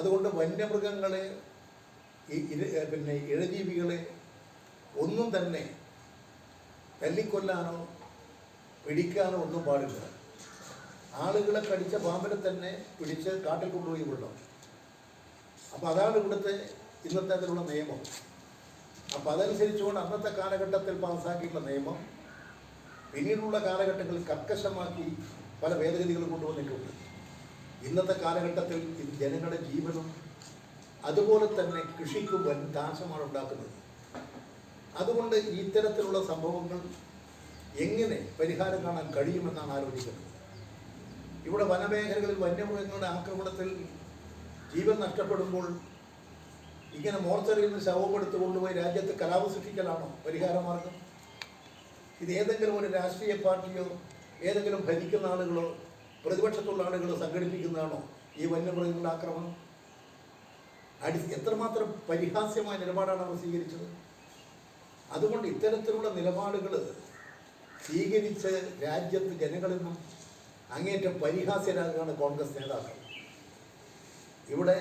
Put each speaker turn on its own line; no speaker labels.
അതുകൊണ്ട് വന്യമൃഗങ്ങളെ പിന്നെ ഇഴജീവികളെ ഒന്നും തന്നെ തല്ലിക്കൊല്ലാനോ പിടിക്കാനോ ഒന്നും പാടില്ല. ആളുകളെ കടിച്ച പാമ്പിനെ തന്നെ പിടിച്ച് കാട്ടിൽ കൊണ്ടുപോയി വിടണം. അപ്പം അതാണ് ഇവിടുത്തെ ഇന്നത്തെ അതിലുള്ള നിയമം. അപ്പം അതനുസരിച്ചുകൊണ്ട് അന്നത്തെ കാലഘട്ടത്തിൽ പാസ്സാക്കിയിട്ടുള്ള നിയമം പിന്നീടുള്ള കാലഘട്ടങ്ങളിൽ കർക്കശമാക്കി പല ഭേദഗതികളും കൊണ്ടുവന്നിട്ടുണ്ട്. ഇന്നത്തെ കാലഘട്ടത്തിൽ ഇത് ജനങ്ങളുടെ ജീവനും അതുപോലെ തന്നെ കൃഷിക്ക് വൻ നാശമാണ് ഉണ്ടാക്കുന്നത്. അതുകൊണ്ട് ഇത്തരത്തിലുള്ള സംഭവങ്ങൾ എങ്ങനെ പരിഹാരം കാണാൻ കഴിയുമെന്നാണ് ആലോചിക്കുന്നത്. ഇവിടെ വനമേഖലകളിൽ വന്യമൃഗങ്ങളുടെ ആക്രമണത്തിൽ ജീവൻ നഷ്ടപ്പെടുമ്പോൾ ഇങ്ങനെ മോർച്ചറിയിൽ നിന്ന് ശവമെടുത്ത് കൊണ്ടുപോയി രാജ്യത്ത് കലാപ സൃഷ്ടിക്കലാണോ പരിഹാരമാർഗം? ഇത് ഏതെങ്കിലും ഒരു രാഷ്ട്രീയ പാർട്ടിയോ ഏതെങ്കിലും ഭരിക്കുന്ന ആളുകളോ പ്രതിപക്ഷത്തുള്ള തൊഴിലാളികൾ സംഘടിപ്പിക്കുന്നതാണോ ഈ വന്യമൃഗങ്ങളുടെ ആക്രമണം? അടി എത്രമാത്രം പരിഹാസ്യമായ നിലപാടാണ് അവർ സ്വീകരിച്ചത്? അതുകൊണ്ട് ഇത്തരത്തിലുള്ള നിലപാടുകൾ സ്വീകരിച്ച് രാജ്യത്ത് ജനങ്ങളിൽ നിന്നും അങ്ങേറ്റം പരിഹാസ്യരാകാണ് കോൺഗ്രസ് നേതാക്കൾ. ഇവിടെ